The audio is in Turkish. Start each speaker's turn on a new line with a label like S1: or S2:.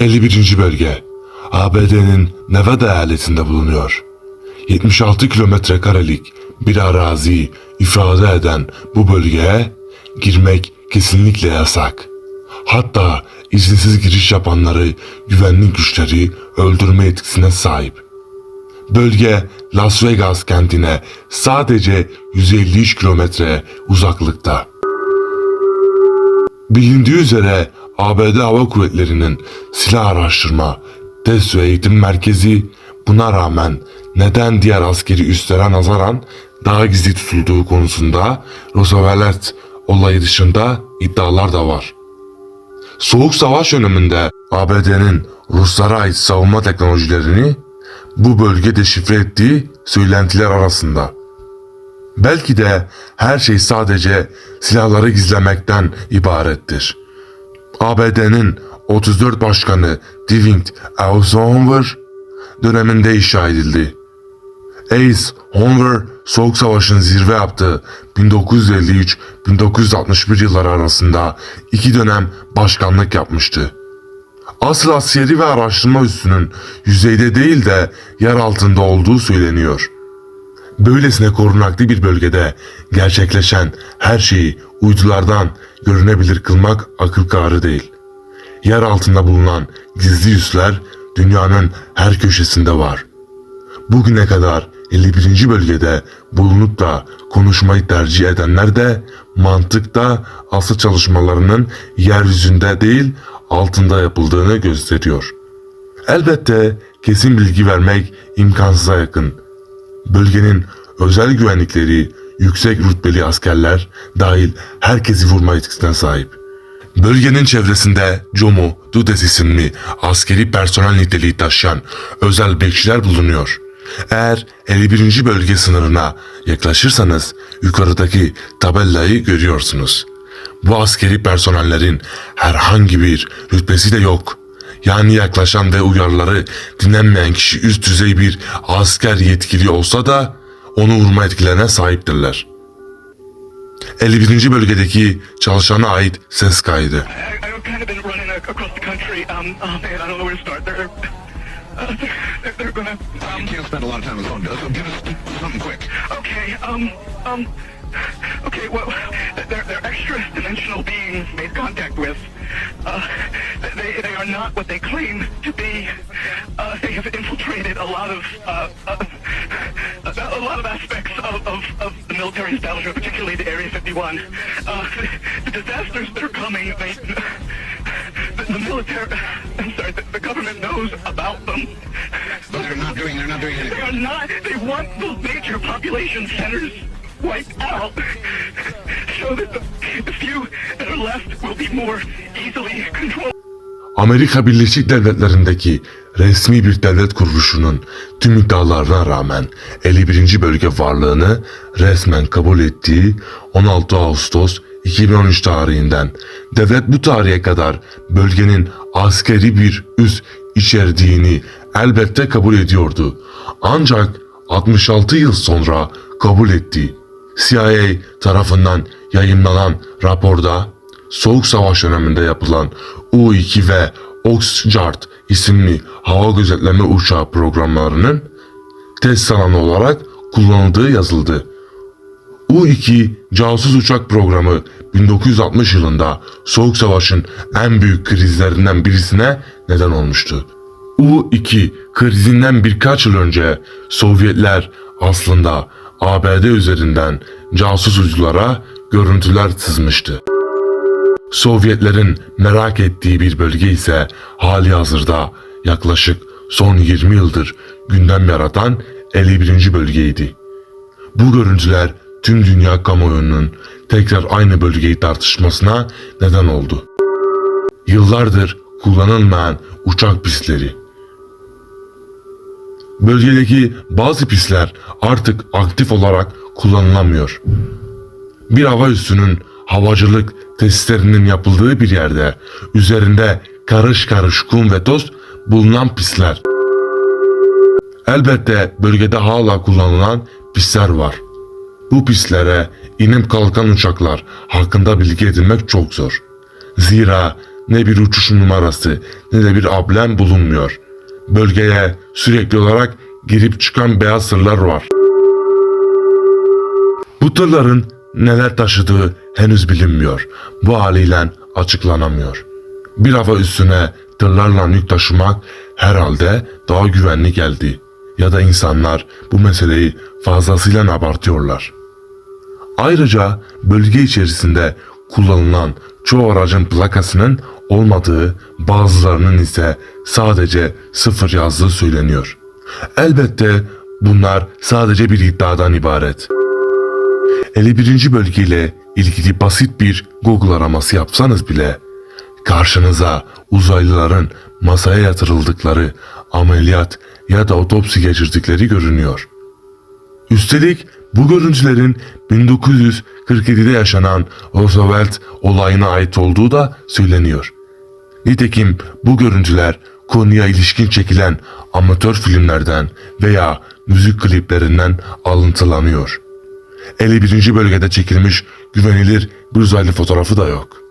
S1: 51. bölge ABD'nin Nevada eyaletinde bulunuyor. 76 kilometre karelik bir arazi ifade eden bu bölgeye girmek kesinlikle yasak. Hatta izinsiz giriş yapanları güvenlik güçleri öldürme etkisine sahip. Bölge Las Vegas kentine sadece 153 kilometre uzaklıkta. Bilindiği üzere ABD Hava Kuvvetleri'nin silah araştırma, test ve eğitim merkezi buna rağmen neden diğer askeri üslere nazaran daha gizli tutulduğu konusunda Roosevelt olayı dışında iddialar da var. Soğuk Savaş döneminde ABD'nin Ruslara ait savunma teknolojilerini bu bölge deşifre ettiği söylentiler arasında. Belki de her şey sadece silahları gizlemekten ibarettir. ABD'nin 34 başkanı Dwight Eisenhower döneminde inşa edildi. Eisenhower Soğuk Savaş'ın zirve yaptığı 1953-1961 yılları arasında iki dönem başkanlık yapmıştı. Asıl askeri ve araştırma üssünün yüzeyde değil de yer altında olduğu söyleniyor. Böylesine korunaklı bir bölgede gerçekleşen her şeyi uydulardan görünebilir kılmak akıl kârı değil. Yer altında bulunan gizli üsler dünyanın her köşesinde var. Bugüne kadar 51. bölgede bulunup da konuşmayı tercih edenler de mantıkta asıl çalışmalarının yeryüzünde değil altında yapıldığını gösteriyor. Elbette kesin bilgi vermek imkansıza yakın. Bölgenin özel güvenlikleri, yüksek rütbeli askerler dahil herkesi vurma etkisine sahip. Bölgenin çevresinde Jomo Dudes isimli askeri personel niteliği taşıyan özel bekçiler bulunuyor. Eğer 51. bölge sınırına yaklaşırsanız yukarıdaki tabelayı görüyorsunuz. Bu askeri personellerin herhangi bir rütbesi de yok. Yani yaklaşan ve uyarıları dinlenmeyen kişi üst düzey bir asker yetkili olsa da onu vurma etkilerine sahiptirler. 51. bölgedeki çalışana ait ses kaydı.
S2: Um, oh uh. Um, um, um. Uh, they are not what they claim to be. Uh, they have infiltrated a lot of, uh, uh, a lot of aspects of, of, of the military establishment, particularly the Area 51. Uh, the, disasters that are coming, they, the, the military, I'm sorry, the, the government knows about them.
S3: But they're not doing, they're not doing anything.
S2: They are not. They want those major population centers wiped out so that the, the few that are left will be more easily controlled.
S1: Amerika Birleşik Devletleri'ndeki resmi bir devlet kuruluşunun tüm iddialarına rağmen 51. bölge varlığını resmen kabul ettiği 16 Ağustos 2013 tarihinden devlet bu tarihe kadar bölgenin askeri bir üs içerdiğini elbette kabul ediyordu. Ancak 66 yıl sonra kabul etti. CIA tarafından yayınlanan raporda Soğuk Savaş döneminde yapılan U-2 ve Oxjart isimli hava gözetleme uçağı programlarının test alanı olarak kullanıldığı yazıldı. U-2 casus uçak programı 1960 yılında Soğuk Savaş'ın en büyük krizlerinden birisine neden olmuştu. U-2 krizinden birkaç yıl önce Sovyetler aslında ABD üzerinden casus uçlara görüntüler sızmıştı. Sovyetlerin merak ettiği bir bölge ise hali hazırda yaklaşık son 20 yıldır gündem yaratan 51. bölgeydi. Bu görüntüler tüm dünya kamuoyunun tekrar aynı bölgeyi tartışmasına neden oldu. Yıllardır kullanılmayan uçak pistleri. Bölgedeki bazı pistler artık aktif olarak kullanılamıyor. Bir hava üssünün havacılık testlerinin yapıldığı bir yerde üzerinde karış karış kum ve toz bulunan pistler. Elbette bölgede hala kullanılan pistler var. Bu pistlere inip kalkan uçaklar hakkında bilgi edinmek çok zor. Zira ne bir uçuş numarası ne de bir ablem bulunmuyor. Bölgeye sürekli olarak girip çıkan beyaz tırlar var. Bu tırların neler taşıdığı henüz bilinmiyor. Bu haliyle açıklanamıyor. Bir hava üstüne tırlarla yük taşımak herhalde daha güvenli geldi. Ya da insanlar bu meseleyi fazlasıyla abartıyorlar. Ayrıca bölge içerisinde kullanılan çoğu aracın plakasının olmadığı, bazılarının ise sadece sıfır yazdığı söyleniyor. Elbette bunlar sadece bir iddiadan ibaret. 51. bölgeyle ilgili basit bir Google araması yapsanız bile karşınıza uzaylıların masaya yatırıldıkları, ameliyat ya da otopsi geçirdikleri görünüyor. Üstelik bu görüntülerin 1947'de yaşanan Roosevelt olayına ait olduğu da söyleniyor. Nitekim bu görüntüler konuya ilişkin çekilen amatör filmlerden veya müzik kliplerinden alıntılanıyor. 51. bölgede çekilmiş güvenilir bir uzaylı fotoğrafı da yok.